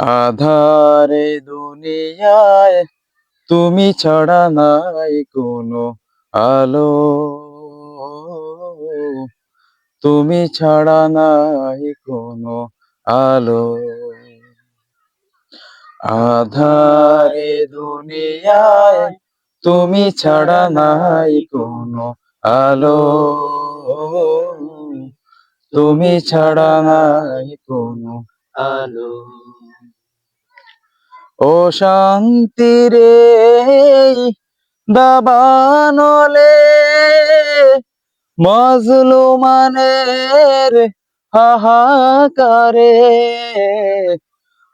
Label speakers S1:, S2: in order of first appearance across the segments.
S1: আধারে দুনিয়ায় তুমি ছাড়া নাই কোনো আলো। তুমি ছাড়া নাই কোনো আলো। আধারে দুনিয়ায় তুমি ছাড়া নাই কোনো আলো। তুমি ছাড়া নাই কোনো
S2: আলো।
S1: ও শান্তি রে দাবানলে মজলুমানের হাহাকারে।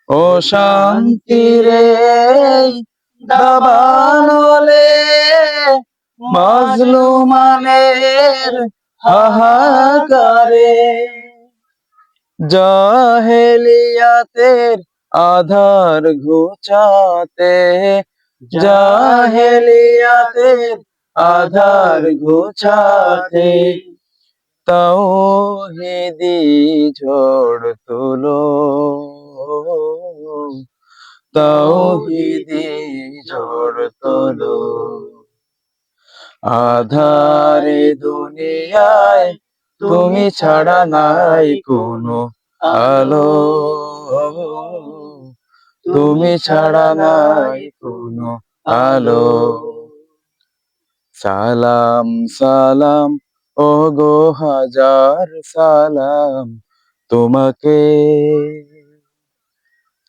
S1: ও শান্তি রে দাবানলে মজলুমানের হাহাকারে। জাহেলিয়াতের আধার ঘুচাতে জাহেলিয়াতের আধার ঘুচাতে তাওহিদি ঝড় তুলো তাওহিদি ঝড় তুলো। আধারে দুনিয়ায় তুমি ছাড়া নাই কোনো আলো। তুমি ছাড়া নাই কোনো আলো। সালাম সালাম ও গো হাজার সালাম তোমাকে।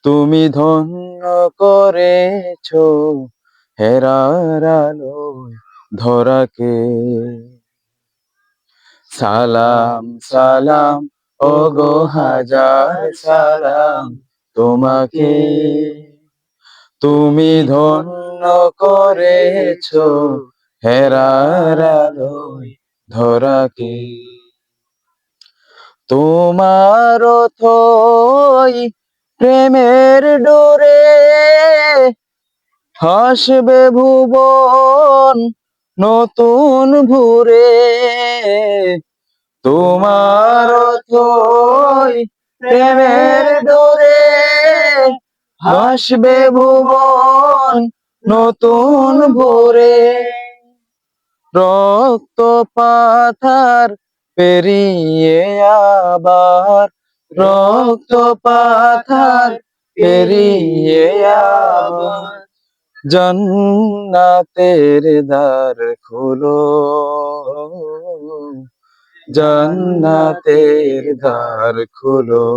S1: তুমি ধন্য করেছ হেরার আলোয় ধরাকে। সালাম সালাম ও গো হাজার সালাম তোমাকে। তুমি ধন্য করেছ হেরার আলোয় ধরাকে। তোমার থই প্রেমের ডোরে হাসবে ভুবন নতুন ভুরে। তোমার প্রেমের ডোরে হাসবে ভুবন নতুন ভোরে। রক্ত পাথার পেরিয়ে আবার, রক্ত পাথার পেরিয়ে আবার, জন্নাতের দ্বার খোলো। জন্নাতের দ্বার খোলো।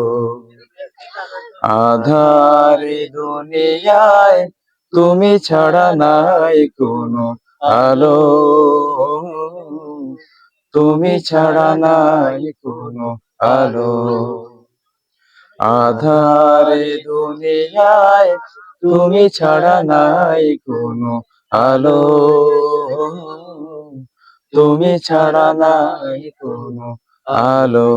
S1: আধারে দুনিয়ায় তুমি ছাড়া নাই কোনো আলো। তুমি ছাড়া নাই কোনো আলো। আধারে দুনিয়ায় তুমি ছাড়া নাই কোনো আলো। তুমি ছাড়া নাই কোনো আলো।